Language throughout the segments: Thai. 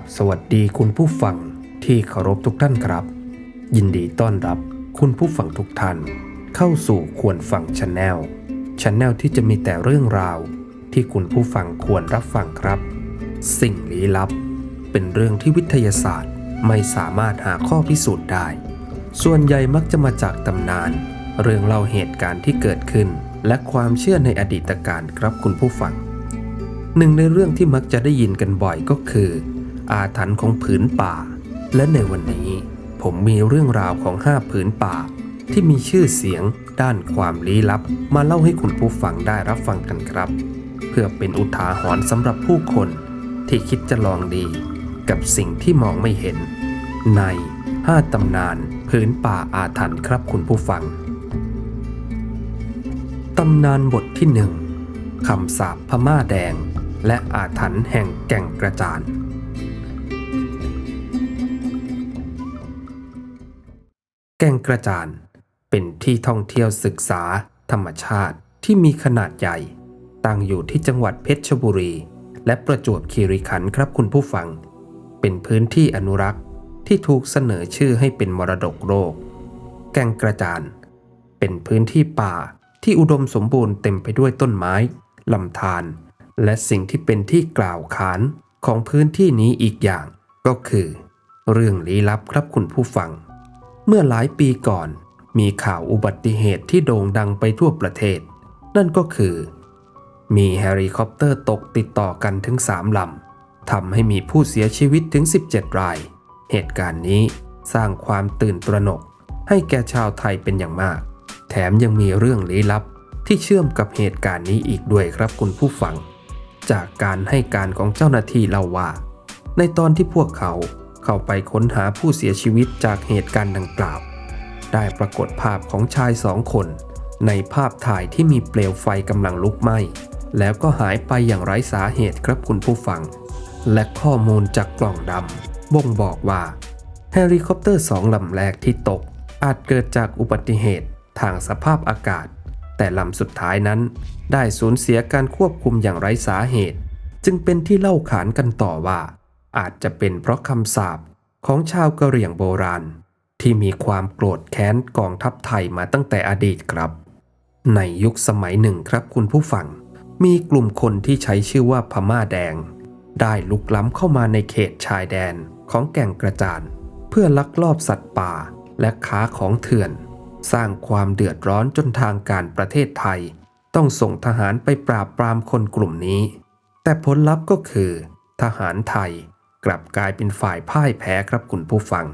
บสวัสดีคุณผู้ฟังที่เคารพทุกท่านครับ ยินดีต้อนรับคุณผู้ฟังทุกท่าน เข้าสู่ควรฟังช n แนลช n แนลที่จะมีแต่เรื่องราว ที่คุณผู้ฟังควรรับฟังครับ สิ่งลี้ลับ เป็นเรื่องที่วิทยาศาสตร์ไม่สามารถหาข้อพิสูจน์ได้ ส่วนใหญ่มักจะมาจากตำนาน เรื่องเล่าเหตุการณ์ที่เกิดขึ้น และความเชื่อในอดีตการครับคุณผู้ฟังหนึ่งในเรื่องที่มักจะได้ยินกันบ่อยก็คือ อาถรรพ์ของผืนป่า และในวันนี้ผมมีเรื่องราวของห้าผืนป่า ที่มีชื่อเสียงด้านความลี้ลับ มาเล่าให้คุณผู้ฟังได้รับฟังกันครับ เพื่อเป็นอุทาหรณ์สำหรับผู้คนที่คิดจะลองดี กับสิ่งที่มองไม่เห็น ในห้าตำนานผืนป่าอาถรรพ์ครับคุณผู้ฟัง ตำนานบทที่หนึ่งคำสาปพม่าแดง และอาถรรพ์แห่งแก่งกระจาน แก่งกระจาน เป็นที่ท่องเที่ยวศึกษา ธรรมชาติที่มีขนาดใหญ่ ตั้งอยู่ที่จังหวัดเพชรบุรี และประจวบคีรีขันธ์ครับคุณผู้ฟัง เป็นพื้นที่อนุรักษ์ที่ถูกเสนอชื่อให้เป็นมรดกโลก แก่งกระจาน เป็นพื้นที่ป่าที่อุดมสมบูรณ์เต็มไปด้วยต้นไม้ลำธารและสิ่งที่เป็นที่กล่าวขานของพื้นที่นี้อีกอย่างก็คือ เรื่องลี้ลับครับคุณผู้ฟัง เมื่อหลายปีก่อน มีข่าวอุบัติเหตุที่โด่งดังไปทั่วประเทศ นั่นก็คือ มีเฮลิคอปเตอร์ตกติดต่อกันถึง3ลำทำให้มีผู้เสียชีวิตถึง 17 ราย เหตุการณ์นี้สร้างความตื่นตระหนก ให้แก่ชาวไทยเป็นอย่างมาก แถมยังมีเรื่องลี้ลับที่เชื่อมกับเหตุการณ์นี้อีกด้วยครับคุณผู้ฟัง จากการให้การของเจ้าหน้าที่เล่าว่า ในตอนที่พวกเขา เข้าไปค้นหาผู้เสียชีวิตจากเหตุการณ์ดังกล่าว ได้ปรากฏภาพของชายสองคน ในภาพถ่ายที่มีเปลวไฟกำลังลุกไหม้ แล้วก็หายไปอย่างไร้สาเหตุครับคุณผู้ฟัง และข้อมูลจากกล่องดำบ่งบอกว่าเฮลิคอปเตอร์สองลำแรกที่ตก อาจเกิดจากอุบัติเหตุทางสภาพอากาศ แต่ลำสุดท้ายนั้น ได้สูญเสียการควบคุมอย่างไร้สาเหตุ จึงเป็นที่เล่าขานกันต่อว่า อาจจะเป็นเพราะคำสาปของชาวกะเหรี่ยงโบราณ ที่มีความโกรธแค้นกองทัพไทยมาตั้งแต่อดีตครับ ในยุคสมัยหนึ่งครับคุณผู้ฟัง มีกลุ่มคนที่ใช้ชื่อว่าพม่าแดง ได้ลุกล้ำเข้ามาในเขตชายแดนของแก่งกระจาน เพื่อลักลอบสัตว์ป่าและค้าของเถื่อน สร้างความเดือดร้อนจนทางการประเทศไทย ต้องส่งทหารไปปราบปรามคนกลุ่มนี้ แต่ผลลัพธ์ก็คือ ทหารไทย กลับกลายเป็นฝ่ายพ่ายแพ้ครับคุณผู้ฟัง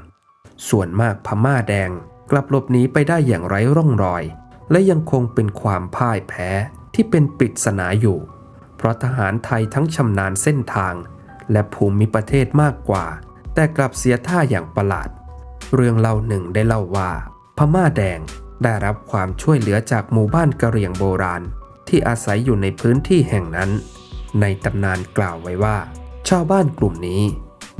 ส่วนมากพม่าแดงกลับหลบหนีไปได้อย่างไร้ร่องรอย และยังคงเป็นความพ่ายแพ้ที่เป็นปริศนาอยู่ เพราะทหารไทยทั้งชำนาญเส้นทาง และภูมิประเทศมากกว่า แต่กลับเสียท่าอย่างประหลาด เรื่องเล่าหนึ่งได้เล่าว่า พม่าแดงได้รับความช่วยเหลือจากหมู่บ้านกะเหรี่ยงโบราณ ที่อาศัยอยู่ในพื้นที่แห่งนั้น ในตำนานกล่าวไว้ว่า ชาวบ้านกลุ่มนี้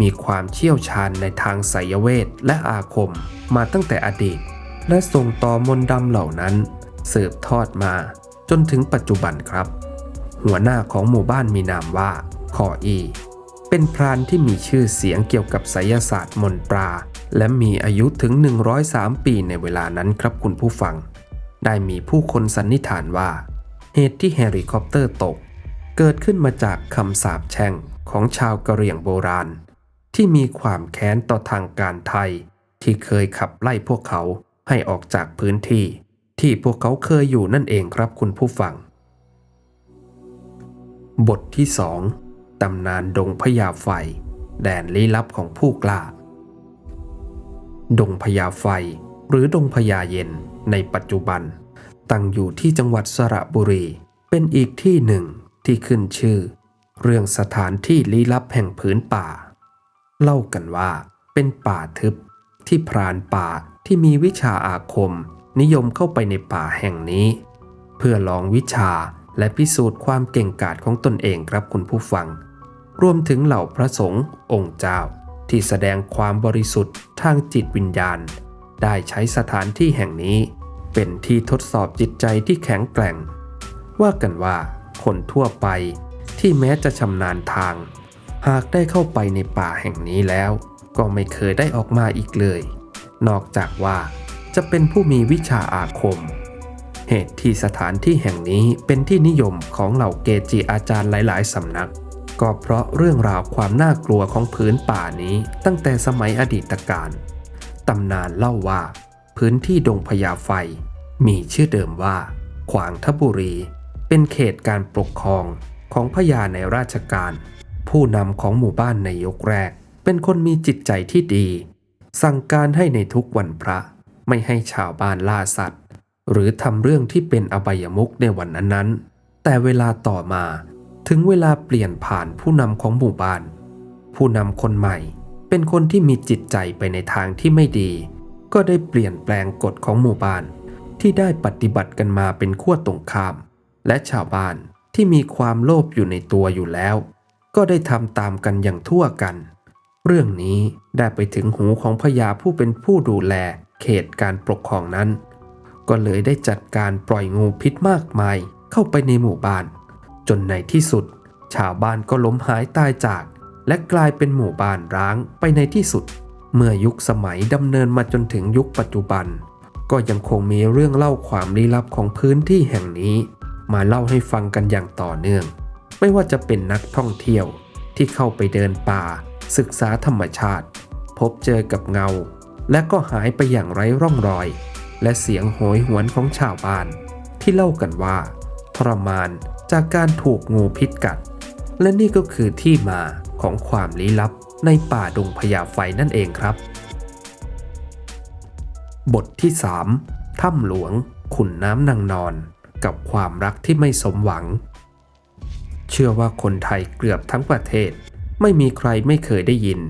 มีความเชี่ยวชาญในทางไสยเวทและอาคมมาตั้งแต่อดีต และส่งต่อมนต์ดำเหล่านั้น สืบทอดมาจนถึงปัจจุบันครับ หัวหน้าของหมู่บ้านมีนามว่าคออี เป็นพรานที่มีชื่อเสียงเกี่ยวกับไสยศาสตร์มนตรา และมีอายุถึง 103 ปีในเวลานั้นครับคุณผู้ฟัง ได้มีผู้คนสันนิษฐานว่า เหตุที่เฮลิคอปเตอร์ตก เกิดขึ้นมาจากคำสาปแช่ง ของชาวกะเหรี่ยงโบราณ ที่มีความแค้นต่อทางการไทย ที่เคยขับไล่พวกเขาให้ออกจากพื้นที่ ที่พวกเขาเคยอยู่นั่นเองครับคุณผู้ฟัง บทที่สองตำนานดงพญาไฟ แดนลี้ลับของผู้กล้า ดงพญาไฟ หรือดงพญาเย็นในปัจจุบัน ตั้งอยู่ที่จังหวัดสระบุรี เป็นอีกที่หนึ่งที่ขึ้นชื่อ เรื่องสถานที่ลี้ลับแห่งผืนป่า เล่ากันว่าเป็นป่าทึบที่พรานป่าที่มีวิชาอาคม นิยมเข้าไปในป่าแห่งนี้ เพื่อลองวิชาและพิสูจน์ความเก่งกาจของตนเองครับคุณผู้ฟัง รวมถึงเหล่าพระสงฆ์องค์เจ้าที่แสดงความบริสุทธิ์ทางจิตวิญญาณ ได้ใช้สถานที่แห่งนี้ เป็นที่ทดสอบจิตใจที่แข็งแกร่ง ว่ากันว่าคนทั่วไป ที่แม้จะชำนาญทาง หากได้เข้าไปในป่าแห่งนี้แล้ว ก็ไม่เคยได้ออกมาอีกเลย นอกจากว่าจะเป็นผู้มีวิชาอาคม เหตุที่สถานที่แห่งนี้เป็นที่นิยมของเหล่าเกจิอาจารย์หลาย ๆสำนัก ก็เพราะเรื่องราวความน่ากลัวของพื้นป่านี้ตั้งแต่สมัยอดีตการตำนานเล่าว่า พื้นที่ดงพญาไฟ มีชื่อเดิมว่า ขวางทบุรี เป็นเขตการปกครอง ของพญาในราชการ ผู้นำของหมู่บ้านในยกแรก เป็นคนมีจิตใจที่ดี สั่งการให้ในทุกวันพระ ไม่ให้ชาวบ้านล่าสัตว์ หรือทำเรื่องที่เป็นอบายมุกในวันนั้นๆ แต่เวลาต่อมาถึงเวลาเปลี่ยนผ่านผู้นำของหมู่บ้าน ผู้นำคนใหม่ เป็นคนที่มีจิตใจไปในทางที่ไม่ดี ก็ได้เปลี่ยนแปลงกฎของหมู่บ้าน ที่ได้ปฏิบัติกันมาเป็นขั้วตรงข้าม และชาวบ้าน ที่มีความโลภอยู่ในตัวอยู่แล้ว ก็ได้ทำตามกันอย่างทั่วกัน เรื่องนี้ได้ไปถึงหูของพญาผู้เป็นผู้ดูแลเขตการปกครองนั้น ก็เลยได้จัดการปล่อยงูพิษมากมายเข้าไปในหมู่บ้าน จนในที่สุด ชาวบ้านก็ล้มหายตายจาก และกลายเป็นหมู่บ้านร้างไปในที่สุด เมื่อยุคสมัยดำเนินมาจนถึงยุคปัจจุบัน ก็ยังคงมีเรื่องเล่าความลี้ลับของพื้นที่แห่งนี้ มาเล่าให้ฟังกันอย่างต่อเนื่อง ไม่ว่าจะเป็นนักท่องเที่ยวที่เข้าไปเดินป่า ศึกษาธรรมชาติ พบเจอกับเงา และก็หายไปอย่างไร้ร่องรอย และเสียงโหยหวนของชาวบ้าน ที่เล่ากันว่า ทรมานจากการถูกงูพิษกัด และนี่ก็คือที่มาของความลี้ลับในป่าดงพญาไฟนั่นเองครับ บทที่ 3 ถ้ำหลวงขุนน้ำนางนอน กับความรักที่ไม่สมหวัง เชื่อว่าคนไทยเกือบทั้งประเทศ ไม่มีใครไม่เคยได้ยิน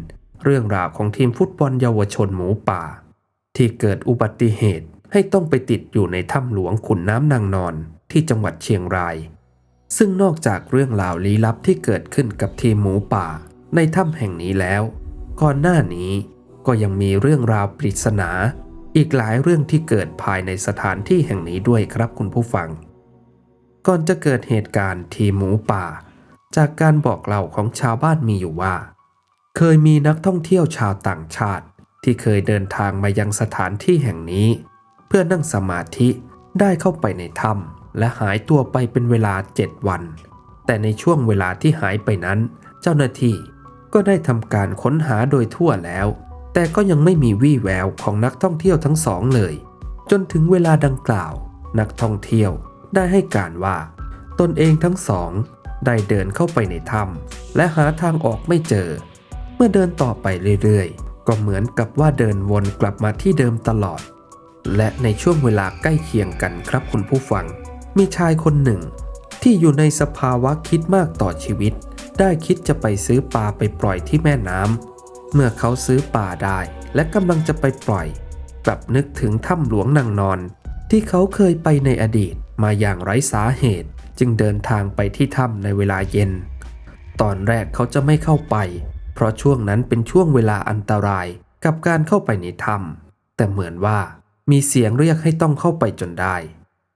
เรื่องราวของทีมฟุตบอลเยาวชนหมูป่า ที่เกิดอุบัติเหตุให้ต้องไปติดอยู่ในถ้ำหลวงขุนน้ำนางนอนที่จังหวัดเชียงราย ซึ่งนอกจากเรื่องราวลี้ลับที่เกิดขึ้นกับทีมหมูป่า ในถ้ำแห่งนี้แล้ว ก่อนหน้านี้ก็ยังมีเรื่องราวปริศนา อีกหลายเรื่องที่เกิดภายในสถานที่แห่งนี้ด้วยครับคุณผู้ฟัง ก่อนจะเกิดเหตุการณ์ทีมหมูป่า จากการบอกเล่าของชาวบ้านมีอยู่ว่า เคยมีนักท่องเที่ยวชาวต่างชาติ ที่เคยเดินทางมายังสถานที่แห่งนี้ เพื่อนั่งสมาธิได้เข้าไปในถ้ำและหายตัวไปเป็นเวลา7วัน แต่ในช่วงเวลาที่หายไปนั้น เจ้าหน้าที่ก็ได้ทำการค้นหาโดยทั่วแล้ว แต่ก็ยังไม่มีวี่แววของนักท่องเที่ยวทั้งสองเลย จนถึงเวลาดังกล่าว นักท่องเที่ยว ได้ให้การว่า ตนเองทั้งสองได้เดินเข้าไปในถ้ำและหาทางออกไม่เจอ เมื่อเดินต่อไปเรื่อยๆ ก็เหมือนกับว่าเดินวนกลับมาที่เดิมตลอด และในช่วงเวลาใกล้เคียงกันครับคุณผู้ฟัง มีชายคนหนึ่ง ที่อยู่ในสภาวะคิดมากต่อชีวิต ได้คิดจะไปซื้อปลาไปปล่อยที่แม่น้ำเมื่อเขาซื้อปลาได้ และกำลังจะไปปล่อย กลับนึกถึงถ้ำหลวงนางนอน ที่เขาเคยไปในอดีต มาอย่างไร้สาเหตุจึงเดินทางไปที่ถ้ำในเวลาเย็น ตอนแรกเขาจะไม่เข้าไป เพราะช่วงนั้นเป็นช่วงเวลาอันตรายกับการเข้าไปในถ้ำแต่เหมือนว่ามีเสียงเรียกให้ต้องเข้าไปจนได้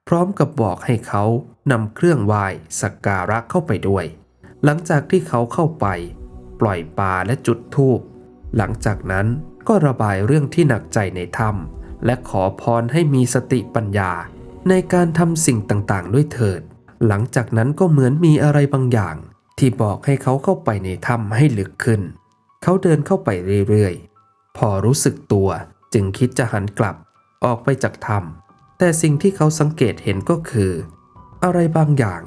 พร้อมกับบอกให้เขานำเครื่องไหว้สักการะเข้าไปด้วย หลังจากที่เขาเข้าไป ปล่อยปลาและจุดธูปหลังจากนั้นก็ระบายเรื่องที่หนักใจในถ้ำและขอพรให้มีสติปัญญา ในการทำสิ่งต่างๆ ด้วยเถิด หลังจากนั้นก็เหมือนมีอะไรบางอย่าง ที่บอกให้เขาเข้าไปในถ้ำให้ลึกขึ้น เขาเดินเข้าไปเรื่อยๆ พอรู้สึกตัวจึงคิดจะหันกลับ ออกไปจากถ้ำแต่สิ่งที่เขาสังเกตเห็นก็คือ อะไรบางอย่าง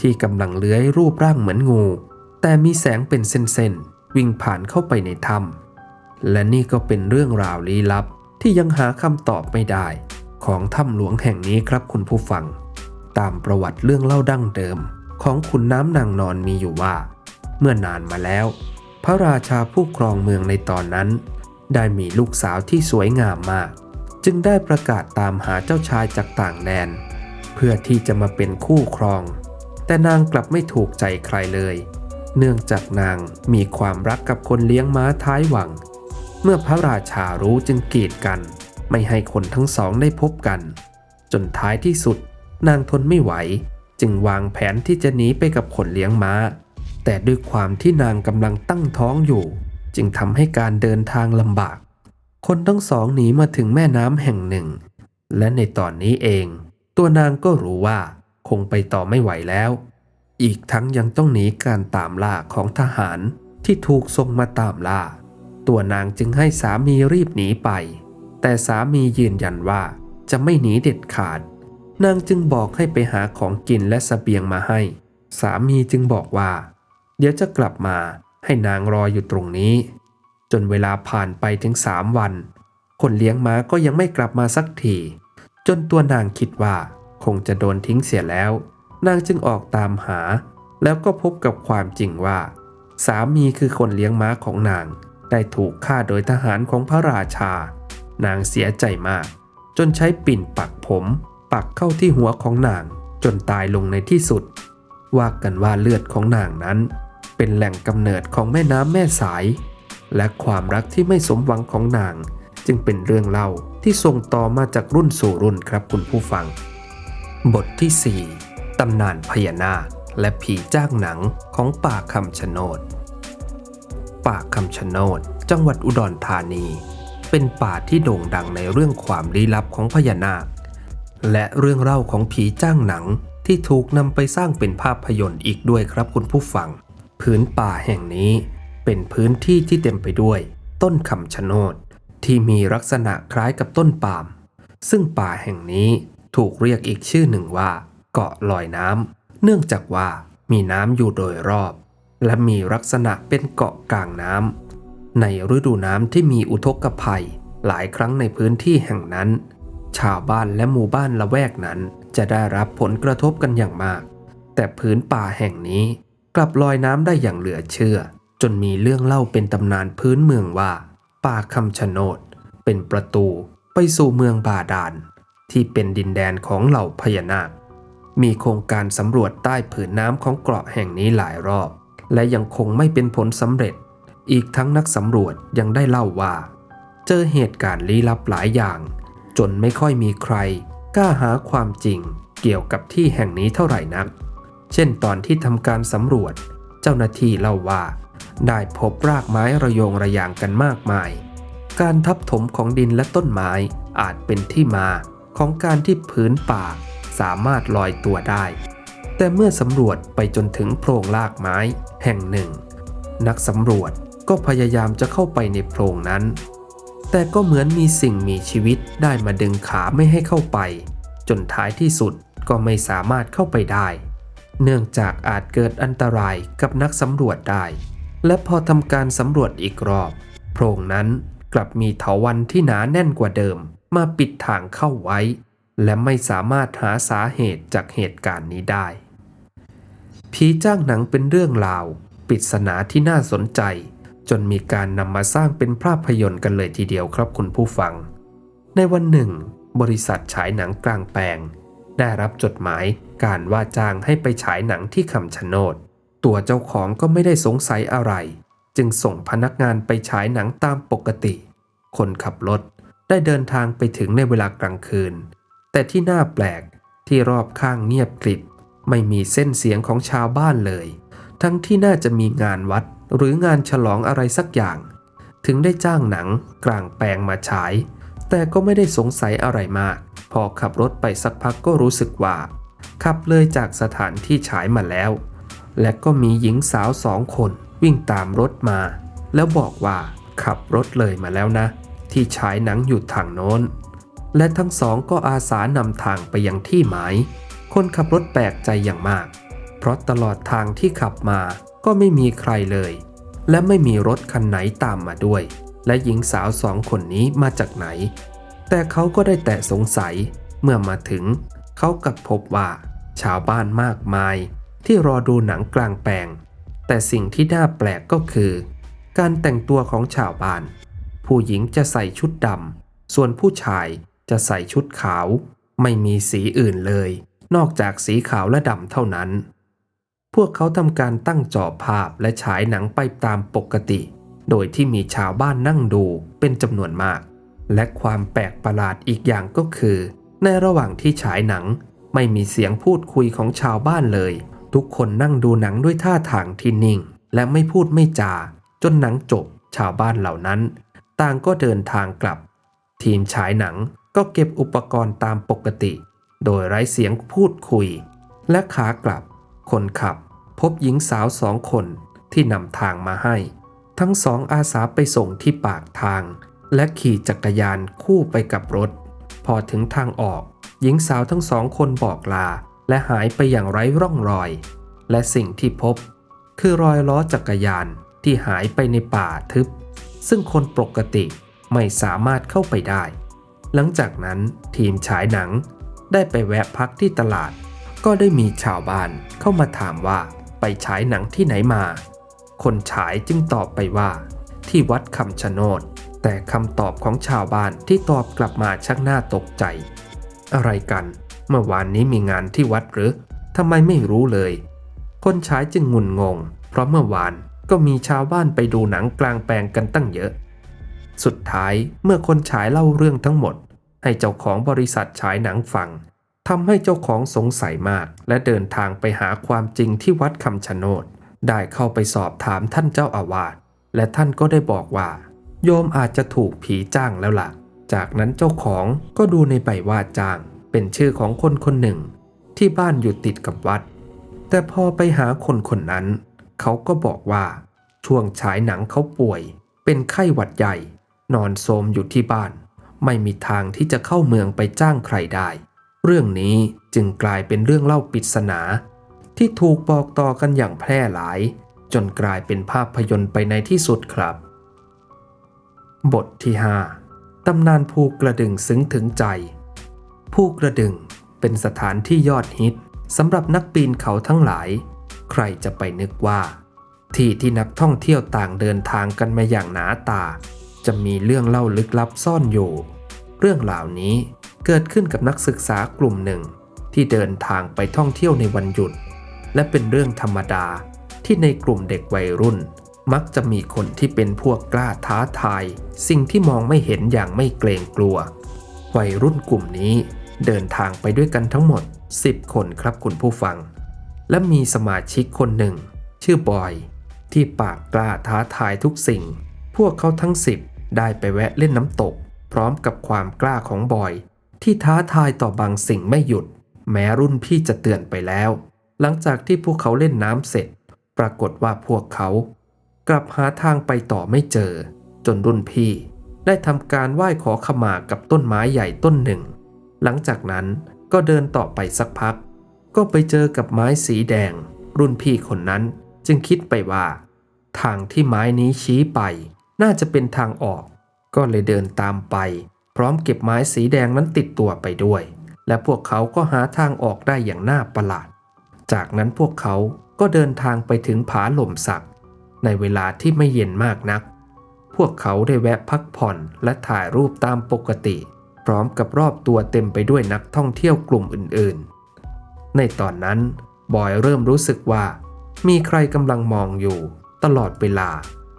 ที่กำลังเลื้อยรูปร่างเหมือนงู แต่มีแสงเป็นเส้นๆ วิ่งผ่านเข้าไปในถ้ำและนี่ก็เป็นเรื่องราวลี้ลับที่ยังหาคำตอบไม่ได้ ของถ้ำหลวงแห่งนี้ครับคุณผู้ฟัง ตามประวัติเรื่องเล่าดั้งเดิม ของขุนน้ำนางนอนมีอยู่ว่า เมื่อนานมาแล้ว พระราชาผู้ครองเมืองในตอนนั้น ได้มีลูกสาวที่สวยงามมาก จึงได้ประกาศตามหาเจ้าชายจากต่างแดน เพื่อที่จะมาเป็นคู่ครอง แต่นางกลับไม่ถูกใจใครเลย เนื่องจากนางมีความรักกับคนเลี้ยงม้าท้ายหวัง เมื่อพระราชารู้จึงกีดกัน ไม่ให้คนทั้งสองได้พบกัน จนท้ายที่สุดนางทนไม่ไหว จึงวางแผนที่จะหนีไปกับคนเลี้ยงม้าแแต่ด้วยความที่นางกำลังตั้งท้องอยู่ จึงทำให้การเดินทางลำบาก คนทั้งสองหนีมาถึงแม่น้ำแห่งหนึ่ง และในตอนนี้เอง ตัวนางก็รู้ว่าคงไปต่อไม่ไหวแล้ว อีกทั้งยังต้องหนีการตามล่าของทหารที่ถูกส่งมาตามล่า ตัวนางจึงให้สามีรีบหนีไป แต่สามียืนยันว่าจะไม่หนีเด็ดขาด นางจึงบอกให้ไปหาของกินและสเสบียงมาให้ สามีจึงบอกว่า เดี๋ยวจะกลับมาให้นางรออยู่ตรงนี้ จนเวลาผ่านไปถึงสามวัน คนเลี้ยงม้าก็ยังไม่กลับมาสักที จนตัวนางคิดว่าคงจะโดนทิ้งเสียแล้ว นางจึงออกตามหา แล้วก็พบกับความจริงว่า สามีคือคนเลี้ยงม้าของนาง ได้ถูกฆ่าโดยทหารของพระราชา นางเสียใจมาก จนใช้ปิ่นปักผม ปักเข้าที่หัวของนางจนตายลงในที่สุด ว่ากันว่าเลือดของนางนั้น เป็นแหล่งกำเนิดของแม่น้ำแม่สาย และความรักที่ไม่สมหวังของนาง จึงเป็นเรื่องเล่าที่ส่งต่อมาจากรุ่นสู่รุ่นครับคุณผู้ฟัง บทที่ 4ตำนานพญานาคและผีจ้างหนังของป่าคำชะโนด ป่าคำชะโนด จังหวัดอุดรธานี เป็นป่าที่โด่งดังในเรื่องความลี้ลับของพญานาค และเรื่องเล่าของผีจ้างหนังที่ถูกนำไปสร้างเป็นภาพยนตร์อีกด้วยครับคุณผู้ฟัง พื้นป่าแห่งนี้เป็นพื้นที่ที่เต็มไปด้วย ต้นคำชะโนดที่มีลักษณะคล้ายกับต้นปาล์มซึ่งป่าแห่งนี้ถูกเรียกอีกชื่อหนึ่งว่า เกาะลอยน้ำเนื่องจากว่ามีน้ำอยู่โดยรอบ และมีลักษณะเป็นเกาะกลางน้ำ ในฤดูน้ำที่มีอุทกภัย หลายครั้งในพื้นที่แห่งนั้น ชาวบ้านและหมู่บ้านละแวกนั้นจะได้รับผลกระทบกันอย่างมาก แต่พื้นป่าแห่งนี้กลับลอยน้ำได้อย่างเหลือเชื่อ จนมีเรื่องเล่าเป็นตำนานพื้นเมืองว่า ป่าคำชะโนด เป็นประตูไปสู่เมืองบาดาลที่เป็นดินแดนของเหล่าพญานาค มีโครงการสำรวจใต้ผืนน้ำของเกาะแห่งนี้หลายรอบ และยังคงไม่เป็นผลสำเร็จ อีกทั้งนักสำรวจยังได้เล่าว่า เจอเหตุการณ์ลี้ลับหลายอย่าง จนไม่ค่อยมีใคร กล้าหาความจริงเกี่ยวกับที่แห่งนี้เท่าไหร่นัก เช่นตอนที่ทำการสำรวจ เจ้าหน้าที่เล่าว่า ได้พบรากไม้ระยงระยางกันมากมาย การทับถมของดินและต้นไม้อาจเป็นที่มาของการที่พื้นป่าสามารถลอยตัวได้ แต่เมื่อสำรวจไปจนถึงโพรงรากไม้แห่งหนึ่ง นักสำรวจ ก็พยายามจะเข้าไปในโพรงนั้น แต่ก็เหมือนมีสิ่งมีชีวิตได้มาดึงขาไม่ให้เข้าไป จนท้ายที่สุดก็ไม่สามารถเข้าไปได้ เนื่องจากอาจเกิดอันตรายกับนักสำรวจได้ และพอทำการสำรวจอีกรอบ โพรงนั้นกลับมีเถาวันที่หนาแน่นกว่าเดิม มาปิดทางเข้าไว้ และไม่สามารถหาสาเหตุจากเหตุการณ์นี้ได้ผีจ้างหนังเป็นเรื่องราวปริศนาที่น่าสนใจ จนมีการนำมาสร้างเป็นภาพยนตร์กันเลยทีเดียวครับคุณผู้ฟัง ในวันหนึ่ง บริษัทฉายหนังกลางแปลง ได้รับจดหมายการว่าจ้างให้ไปฉายหนังที่คำชะโนด ตัวเจ้าของก็ไม่ได้สงสัยอะไร จึงส่งพนักงานไปฉายหนังตามปกติ คนขับรถได้เดินทางไปถึงในเวลากลางคืน แต่ที่น่าแปลกที่รอบข้างเงียบกริบ ไม่มีเส้นเสียงของชาวบ้านเลย ทั้งที่น่าจะมีงานวัด หรืองานฉลองอะไรสักอย่าง ถึงได้จ้างหนังกลางแปลงมาฉาย แต่ก็ไม่ได้สงสัยอะไรมาก พอขับรถไปสักพักก็รู้สึกว่า ขับเลยจากสถานที่ฉายมาแล้ว และก็มีหญิงสาวสองคนวิ่งตามรถมา แล้วบอกว่าขับรถเลยมาแล้วนะ ที่ฉายหนังอยู่ทางโน้น และทั้งสองก็อาสานำทางไปยังที่หมาย คนขับรถแปลกใจอย่างมาก เพราะตลอดทางที่ขับมา ก็ไม่มีใครเลย และไม่มีรถคันไหนตามมาด้วย และหญิงสาวสองคนนี้มาจากไหน แต่เขาก็ได้แต่สงสัย เมื่อมาถึง เขากลับพบว่า ชาวบ้านมากมาย ที่รอดูหนังกลางแปลง แต่สิ่งที่น่าแปลกก็คือ การแต่งตัวของชาวบ้าน ผู้หญิงจะใส่ชุดดำส่วนผู้ชายจะใส่ชุดขาว ไม่มีสีอื่นเลย นอกจากสีขาวและดำเท่านั้น พวกเขาทำการตั้งจอภาพและฉายหนังไปตามปกติ โดยที่มีชาวบ้านนั่งดูเป็นจำนวนมาก และความแปลกประหลาดอีกอย่างก็คือ ในระหว่างที่ฉายหนัง ไม่มีเสียงพูดคุยของชาวบ้านเลย ทุกคนนั่งดูหนังด้วยท่าทางที่นิ่ง และไม่พูดไม่จา จนหนังจบ ชาวบ้านเหล่านั้น ต่างก็เดินทางกลับ ทีมฉายหนังก็เก็บอุปกรณ์ตามปกติ โดยไร้เสียงพูดคุย และขากลับ คนขับ พบหญิงสาวสองคนที่นำทางมาให้ ทั้งสองอาสาไปส่งที่ปากทาง และขี่จักรยานคู่ไปกับรถ พอถึงทางออก หญิงสาวทั้งสองคนบอกลา และหายไปอย่างไร้ร่องรอย และสิ่งที่พบ คือรอยล้อจักรยานที่หายไปในป่าทึบ ซึ่งคนปกติไม่สามารถเข้าไปได้ หลังจากนั้นทีมฉายหนังได้ไปแวะพักที่ตลาด ก็ได้มีชาวบ้านเข้ามาถามว่าไปฉายหนังที่ไหนมา คนฉายจึงตอบไปว่า ที่วัดคำชะโนด แต่คำตอบของชาวบ้านที่ตอบกลับมาชักหน้าตกใจ อะไรกัน เมื่อวานนี้มีงานที่วัดหรือทำไมไม่รู้เลย คนฉายจึงงุนงง เพราะเมื่อวานก็มีชาวบ้านไปดูหนังกลางแปลงกันตั้งเยอะ สุดท้ายเมื่อคนฉายเล่าเรื่องทั้งหมด ให้เจ้าของบริษัทฉายหนังฟัง ทำให้เจ้าของสงสัยมาก และเดินทางไปหาความจริงที่วัดคำชะโนด ได้เข้าไปสอบถามท่านเจ้าอาวาสและท่านก็ได้บอกว่า โยมอาจจะถูกผีจ้างแล้วล่ะ จากนั้นเจ้าของก็ดูในใบว่าจ้าง เป็นชื่อของคนคนหนึ่ง ที่บ้านอยู่ติดกับวัด แต่พอไปหาคนคนนั้น เขาก็บอกว่า ช่วงฉายหนังเขาป่วย เป็นไข้หวัดใหญ่ นอนโทมอยู่ที่บ้าน ไม่มีทางที่จะเข้าเมืองไปจ้างใครได้ เรื่องนี้จึงกลายเป็นเรื่องเล่าปริศนา ที่ถูกบอกต่อกันอย่างแพร่หลาย จนกลายเป็นภาพยนตร์ไปในที่สุดครับ บทที่ 5ตำนานภูกระดึงซึ้งถึงใจ ภูกระดึงเป็นสถานที่ยอดฮิตสำหรับนักปีนเขาทั้งหลาย ใครจะไปนึกว่า ที่ที่นักท่องเที่ยวต่างเดินทางกันมาอย่างหนาตา จะมีเรื่องเล่าลึกลับซ่อนอยู่ เรื่องเหล่านี้ เกิดขึ้นกับนักศึกษากลุ่มหนึ่ง ที่เดินทางไปท่องเที่ยวในวันหยุด และเป็นเรื่องธรรมดาที่ในกลุ่มเด็กวัยรุ่น มักจะมีคนที่เป็นพวกกล้าท้าทาย สิ่งที่มองไม่เห็นอย่างไม่เกรงกลัว วัยรุ่นกลุ่มนี้เดินทางไปด้วยกันทั้งหมด 10 คนครับคุณผู้ฟัง และมีสมาชิกคนหนึ่ง ชื่อบอย ที่ปากกล้าท้าทายทุกสิ่ง พวกเขาทั้ง 10 ได้ไปแวะเล่นน้ำตก พร้อมกับความกล้าของบอย ที่ท้าทายต่อบางสิ่งไม่หยุด แม้รุ่นพี่จะเตือนไปแล้ว หลังจากที่พวกเขาเล่นน้ำเสร็จ ปรากฏว่าพวกเขา กลับหาทางไปต่อไม่เจอ จนรุ่นพี่ ได้ทำการไหว้ขอขมากับต้นไม้ใหญ่ต้นหนึ่ง หลังจากนั้นก็เดินต่อไปสักพัก ก็ไปเจอกับไม้สีแดง รุ่นพี่คนนั้นจึงคิดไปว่า ทางที่ไม้นี้ชี้ไป น่าจะเป็นทางออก ก็เลยเดินตามไป พร้อมเก็บไม้สีแดงนั้นติดตัวไปด้วย และพวกเขาก็หาทางออกได้อย่างน่าประหลาด จากนั้นพวกเขาก็เดินทางไปถึงผาหล่มสัก ในเวลาที่ไม่เย็นมากนัก พวกเขาได้แวะพักผ่อนและถ่ายรูปตามปกติ พร้อมกับรอบตัวเต็มไปด้วยนักท่องเที่ยวกลุ่มอื่นๆ ในตอนนั้นบอยเริ่มรู้สึกว่า มีใครกำลังมองอยู่ ตลอดเวลา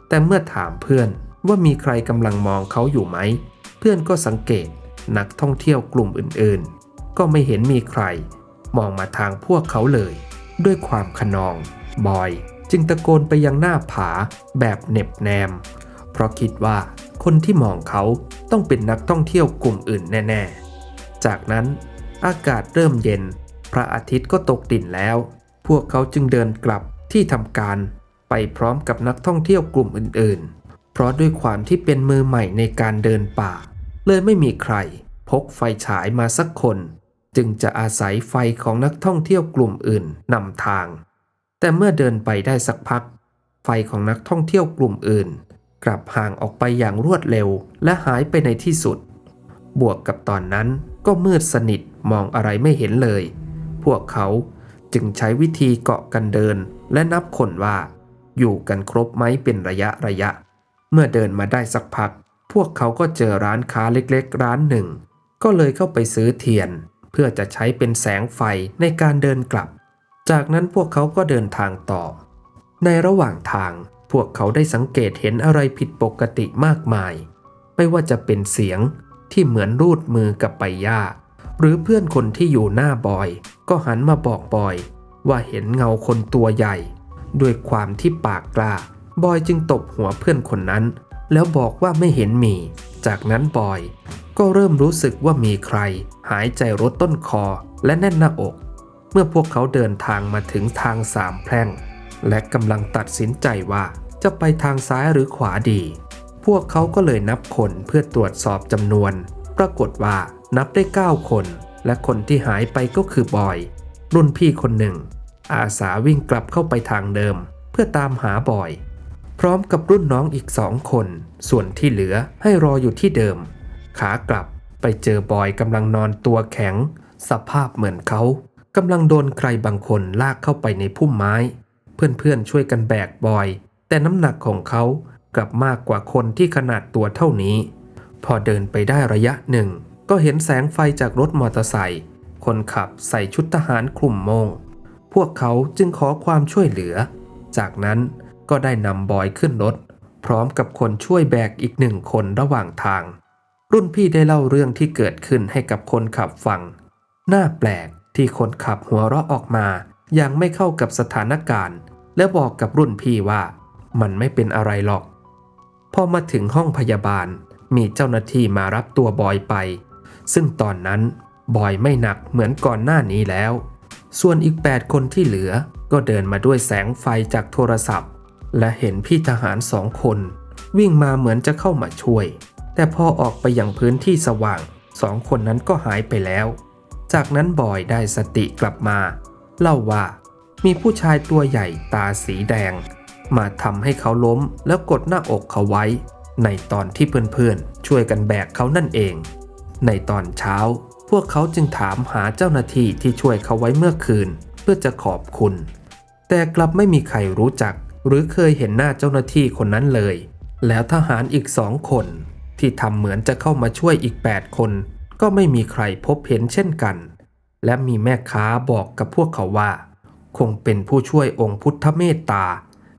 แต่เมื่อถามเพื่อนว่ามีใครกำลังมองเขาอยู่ไหม เพื่อนก็สังเกตนักท่องเที่ยวกลุ่มอื่นๆ ก็ไม่เห็นมีใคร มองมาทางพวกเขาเลย ด้วยความขนอง บอยจึงตะโกนไปยังหน้าผาแบบเหน็บแนม เพราะคิดว่าคนที่มองเขาต้องเป็นนักท่องเที่ยวกลุ่มอื่นแน่ ๆ จากนั้นอากาศเริ่มเย็น พระอาทิตย์ก็ตกดินแล้ว พวกเขาจึงเดินกลับที่ทำการไปพร้อมกับนักท่องเที่ยวกลุ่มอื่นๆ เพราะด้วยความที่เป็นมือใหม่ในการเดินป่า เลยไม่มีใคร พกไฟฉายมาสักคน จึงจะอาศัยไฟของนักท่องเที่ยวกลุ่มอื่นนำทาง แต่เมื่อเดินไปได้สักพัก ไฟของนักท่องเที่ยวกลุ่มอื่น กลับห่างออกไปอย่างรวดเร็วและหายไปในที่สุด บวกกับตอนนั้นก็มืดสนิทมองอะไรไม่เห็นเลย พวกเขาจึงใช้วิธีเกาะกันเดินและนับคนว่า อยู่กันครบไหมเป็นระยะระยะ เมื่อเดินมาได้สักพัก พวกเขาก็เจอร้านค้าเล็กๆ ร้านหนึ่ง ก็เลยเข้าไปซื้อเทียน เพื่อจะใช้เป็นแสงไฟในการเดินกลับ จากนั้นพวกเขาก็เดินทางต่อ ในระหว่างทางพวกเขาได้สังเกตเห็นอะไรผิดปกติมากมาย ไม่ว่าจะเป็นเสียงที่เหมือนรูดมือกับใบหญ้าหรือเพื่อนคนที่อยู่หน้าบอย ก็หันมาบอกบอย ว่าเห็นเงาคนตัวใหญ่ ด้วยความที่ปากกล้า บอยจึงตบหัวเพื่อนคนนั้น แล้วบอกว่าไม่เห็นมี จากนั้นบอย ก็เริ่มรู้สึกว่ามีใคร หายใจรดต้นคอและแน่นหน้าอก เมื่อพวกเขาเดินทางมาถึงทางสามแพร่ง และกำลังตัดสินใจว่าจะไปทางซ้ายหรือขวาดี พวกเขาก็เลยนับคนเพื่อตรวจสอบจำนวน ปรากฏว่านับได้ 9 คน และคนที่หายไปก็คือบอย รุ่นพี่คนหนึ่ง อาสาวิ่งกลับเข้าไปทางเดิม เพื่อตามหาบอย พร้อมกับรุ่นน้องอีกสองคน ส่วนที่เหลือให้รออยู่ที่เดิม ขากลับไปเจอบอยกำลังนอนตัวแข็ง สภาพเหมือนเขากำลังโดนใครบางคนลากเข้าไปในพุ่มไม้ เพื่อนๆช่วยกันแบกบอย แต่น้ำหนักของเขากลับมากกว่าคนที่ขนาดตัวเท่านี้ พอเดินไปได้ระยะหนึ่ง ก็เห็นแสงไฟจากรถมอเตอร์ไซค์คนขับใส่ชุดทหารคลุมโมง พวกเขาจึงขอความช่วยเหลือ จากนั้น ก็ได้นำบอยขึ้นรถ พร้อมกับคนช่วยแบกอีกหนึ่งคนระหว่างทาง รุ่นพี่ได้เล่าเรื่องที่เกิดขึ้นให้กับคนขับฟัง น่าแปลกที่คนขับหัวเราะออกมาอย่างไม่เข้ากับสถานการณ์ และบอกกับรุ่นพี่ว่ามันไม่เป็นอะไรหรอก พอมาถึงห้องพยาบาลมีเจ้าหน้าที่มารับตัวบอยไป ซึ่งตอนนั้นบอยไม่หนักเหมือนก่อนหน้านี้แล้ว ส่วนอีก 8 คนที่เหลือก็เดินมาด้วยแสงไฟจากโทรศัพท์ และเห็นพี่ทหารสองคน วิ่งมาเหมือนจะเข้ามาช่วย แต่พอออกไปอยังพื้นที่สว่างสองคนนั้นก็หายไปแล้ว จากนั้นบอยได้สติกลับมา เล่าว่ามีผู้ชายตัวใหญ่ตาสีแดง มาทำให้เขาล้มแล้วกดหน้าอกเขาไว้ ในตอนที่เพื่อนๆ ช่วยกันแบกเขานั่นเอง ในตอนเช้า พวกเขาจึงถามหาเจ้าหน้าที่ที่ช่วยเขาไว้เมื่อคืน เพื่อจะขอบคุณ แต่กลับไม่มีใครรู้จัก หรือเคยเห็นหน้าเจ้าหน้าที่คนนั้นเลย แล้วทหารอีกสองคน ที่ทำเหมือนจะเข้ามาช่วยอีก 8 คน ก็ไม่มีใครพบเห็นเช่นกัน และมีแม่ค้าบอกกับพวกเขาว่า คงเป็นผู้ช่วยองค์พุทธเมตตา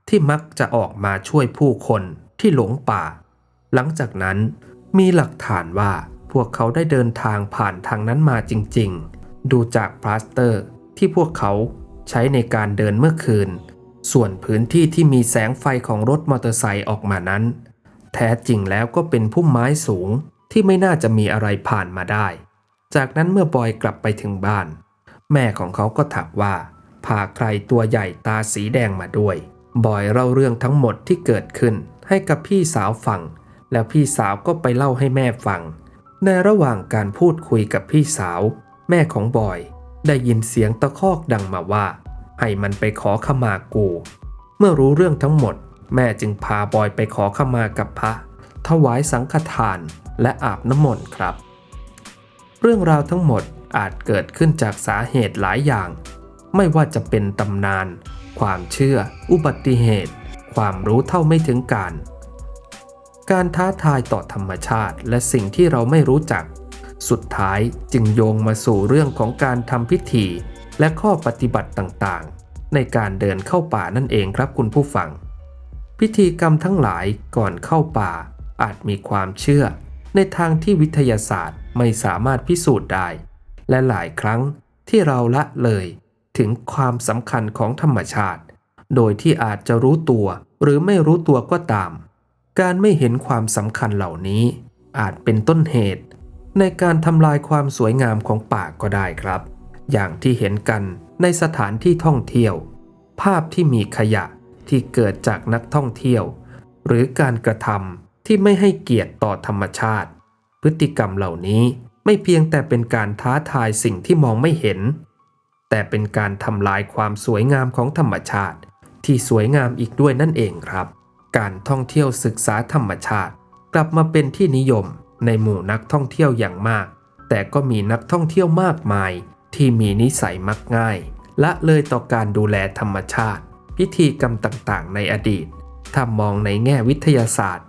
ที่มักจะออกมาช่วยผู้คนที่หลงป่า หลังจากนั้นมีหลักฐานว่าพวกเขาได้เดินทางผ่านทางนั้นมาจริง ๆ ดูจากพลาสเตอร์ที่พวกเขาใช้ในการเดินเมื่อคืน ส่วนพื้นที่ที่มีแสงไฟของรถมอเตอร์ไซค์ออกมานั้น แท้จริงแล้วก็เป็นพุ่มไม้สูงที่ไม่น่าจะมีอะไรผ่านมาได้ จากนั้นเมื่อบอยกลับไปถึงบ้าน แม่ของเขาก็ถักว่าพาใครตัวใหญ่ตาสีแดงมาด้วย บอยเล่าเรื่องทั้งหมดที่เกิดขึ้นให้กับพี่สาวฟัง แล้วพี่สาวก็ไปเล่าให้แม่ฟัง ในระหว่างการพูดคุยกับพี่สาว แม่ของบอย ได้ยินเสียงตะคอกดังมาว่า ให้มันไปขอขมากู เมื่อรู้เรื่องทั้งหมด แม่จึงพาบอยไปขอขมากับพระถวายสังฆทานและอาบน้ำมนต์ครับ เรื่องราวทั้งหมดอาจเกิดขึ้นจากสาเหตุหลายอย่าง ไม่ว่าจะเป็นตำนาน ความเชื่อ อุบัติเหตุ ความรู้เท่าไม่ถึงการ การท้าทายต่อธรรมชาติและสิ่งที่เราไม่รู้จัก สุดท้ายจึงโยงมาสู่เรื่องของการทำพิธี และข้อปฏิบัติต่างๆ ในการเดินเข้าป่านั่นเองครับคุณผู้ฟัง พิธีกรรมทั้งหลายก่อนเข้าป่า อาจมีความเชื่อ ในทางที่วิทยาศาสตร์ไม่สามารถพิสูจน์ได้ และหลายครั้งที่เราละเลยถึงความสำคัญของธรรมชาติ โดยที่อาจจะรู้ตัวหรือไม่รู้ตัวก็ตาม การไม่เห็นความสำคัญเหล่านี้ อาจเป็นต้นเหตุ ในการทำลายความสวยงามของป่าก็ได้ครับ อย่างที่เห็นกันในสถานที่ท่องเที่ยว ภาพที่มีขยะที่เกิดจากนักท่องเที่ยว หรือการกระทำที่ไม่ให้เกียรติต่อธรรมชาติ พฤติกรรมเหล่านี้ไม่เพียงแต่เป็นการท้าทายสิ่งที่มองไม่เห็น แต่เป็นการทำลายความสวยงามของธรรมชาติ ที่สวยงามอีกด้วยนั่นเองครับ การท่องเที่ยวศึกษาธรรมชาติ กลับมาเป็นที่นิยมในหมู่นักท่องเที่ยวอย่างมาก แต่ก็มีนักท่องเที่ยวมากมาย ที่มีนิสัยมักง่ายละเลยต่อการดูแลธรรมชาติ พิธีกรรมต่างๆ ในอดีต ถ้ามองในแง่วิทยาศาสตร์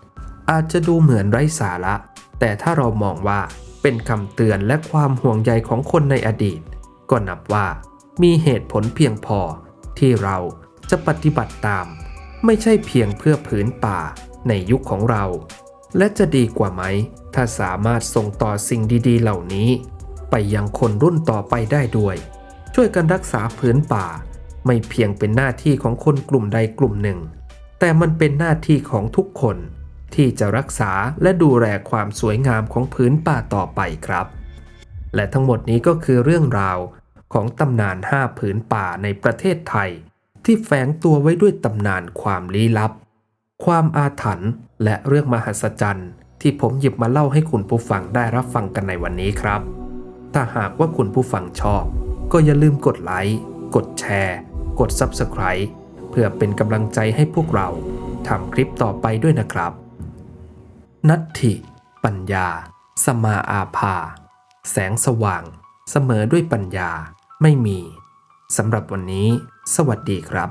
อาจจะดูเหมือนไร้สาระ แต่ถ้าเรามองว่าเป็นคำเตือนและความห่วงใยของคนในอดีต ก็นับว่ามีเหตุผลเพียงพอที่เราจะปฏิบัติตาม ไม่ใช่เพียงเพื่อผืนป่าในยุคของเรา และจะดีกว่าไหม ถ้าสามารถส่งต่อสิ่งดี ๆ เหล่านี้ ไปยังคนรุ่นต่อไปได้ด้วย ช่วยกันรักษาผืนป่า ไม่เพียงเป็นหน้าที่ของคนกลุ่มใดกลุ่มหนึ่ง แต่มันเป็นหน้าที่ของทุกคน ที่จะรักษาและดูแลความสวยงามของพื้นป่าต่อไปครับ และทั้งหมดนี้ก็คือเรื่องราวของตำนานห้าผืนป่าในประเทศไทย ที่แฝงตัวไว้ด้วยตำนานความลี้ลับ ความอาถรรพ์และเรื่องมหัศจรรย์ที่ผมหยิบมาเล่าให้คุณผู้ฟังได้รับฟังกันในวันนี้ครับ ถ้าหากว่าคุณผู้ฟังชอบ ก็อย่าลืมกดไลค์ กดแชร์ กด Subscribe เพื่อเป็นกำลังใจให้พวกเราทำคลิปต่อไปด้วยนะครับ นัตถิ ปัญญา สมาอาภา แสงสว่าง เสมอด้วยปัญญาไม่มีสำหรับวันนี้ สวัสดีครับ